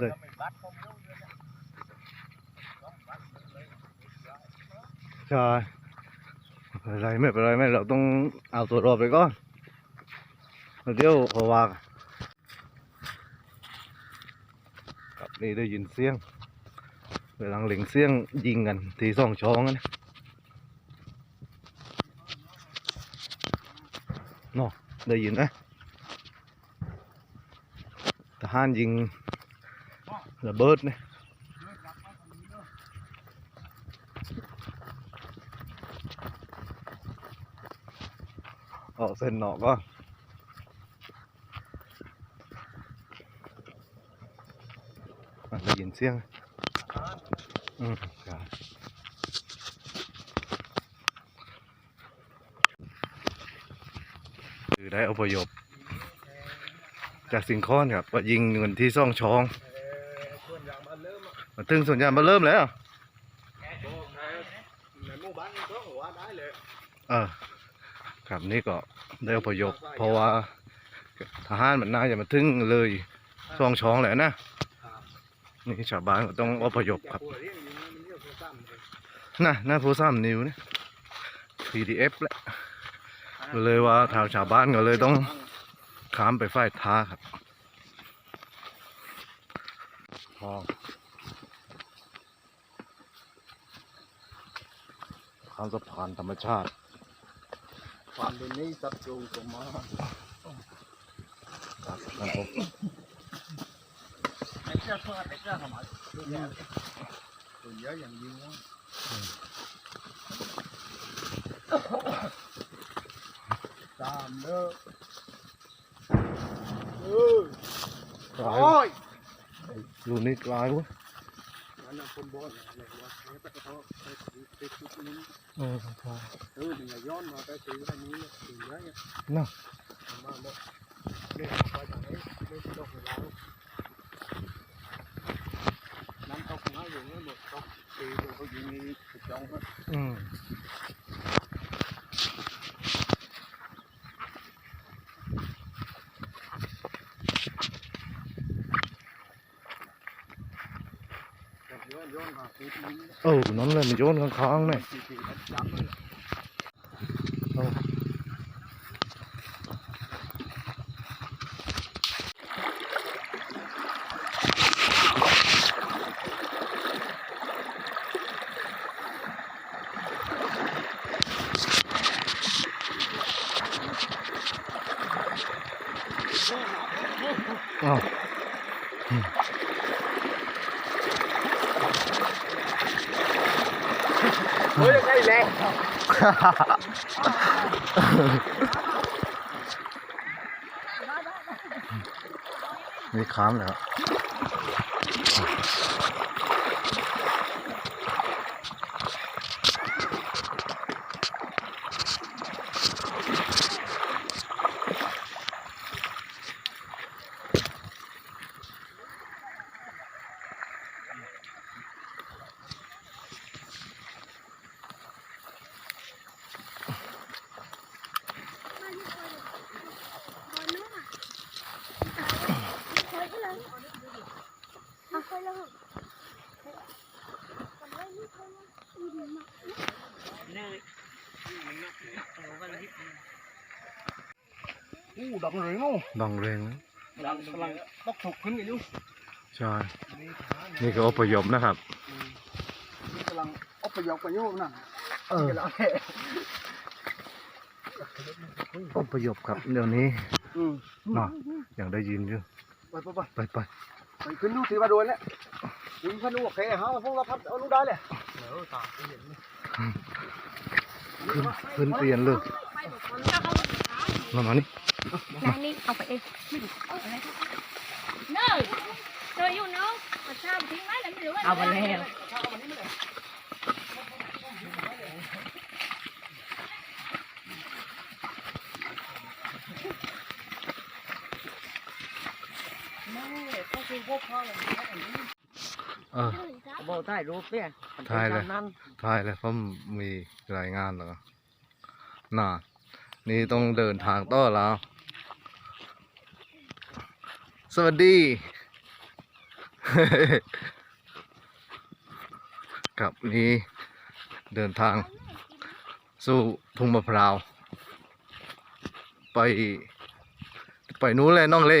เลยใช่ไม่เป็นไรไม่เป็นไรไม่เราต้องเอาตัวรอดไปก่อนเดี๋ยวเขาว่ากับนี่ได้ยินเสียงเวลาเหลิงเสียงยิงกันทีสองช้องนะเนาะได้ยินไหมทหารยิง ระเบิดเนี่ยออกเส้นหนอกก็ได้ยินเสียงอืมครับคือได้อพยพจากสิงคอนครับว่ายิงเงินที่ซ่องช้อง มาถึงส่วนใหญ่มาเริ่มแล้วเออครับนี่ก็ได้อพยพเพราะว่าทหารมันน่าจะมาถึงเลยซองช้องแหละนะนี่ชาวบ้านก็ต้องอพยพครับนี่มันเรียกหัวซ้ำเลยน่ะหน้าโพสามนิวเนี่ย PDF แหละเลยว่าทางชาวบ้านก็เลยต้องข้ามไปฝ่ายท้าครับทอ งข้ามสะพานธรรมชาติความเป็นนี้สับจูงสมมาครับนั่นผมไอ้เจ้าเพื่อนไอ้เจ้าสมัยส่วนเยอะอย่างยิงนะตามเด้อเออกลายโอ้ยรุ่นนี้กลายเวะมั นน่ะคนบ่นอะไรวะเนี่ยแต่ก็ต้องไปถือไปชุดนี้เออพอเออเนี่ยย้อนมาไปถือแบบนี้เนี่ยถือเยอะเนี่ยน่ะมาหมดเองไปจากนี้เรื่องตกของเราน้ำตกน้อยอยู่นี่หมดตกตีตัวเขายิงนี่ถูกจ้องอืมแต่ย้อนย้อนม เออนั่นเลยมันโยนข้างๆเนี่ยตีตีแล้วจับเลยอ้าว เฮ้ยได้แล้วมีค้ามแล้ว อู้ดังเลยมั้งดังแรงนะดังกำลังตกฉุกขึ้นกันอยู่ใช่นี่ทหารนี่คืออพยพนะครับ นี่กำลังอพยพกันอยู่นั่นเออกำลังอพยพครับเดี๋ยวนี้อืมเนาะยังได้ยินอยู่ไปไปไปไปไปไปขึ้นดูที่ว่าโดนแล้วยิงขึ้นดูโอเคฮะพวกเราพัดเอาลูกได้เลยเออตาเห็น ขึ้นขึ้นเปลี่ยนเลยมามานี่นายนี่เอาไปเองเนยเจออยู่เนาะมาเช่าทิ้งไว้แล้วไม่รู้ว่าเอาไปแล้วเออบอกถ่ายรูปเนี่ย ใช่เลยนั้ใช่เลยเพราะมีรายงานเหรอน่ะนี่ต้องเดินทางต่อแล้ว สวัสดี กับนี้เดินทาง สู่ทุ่งมะพร้าว ไป ไปนู้นเลยน้องเล่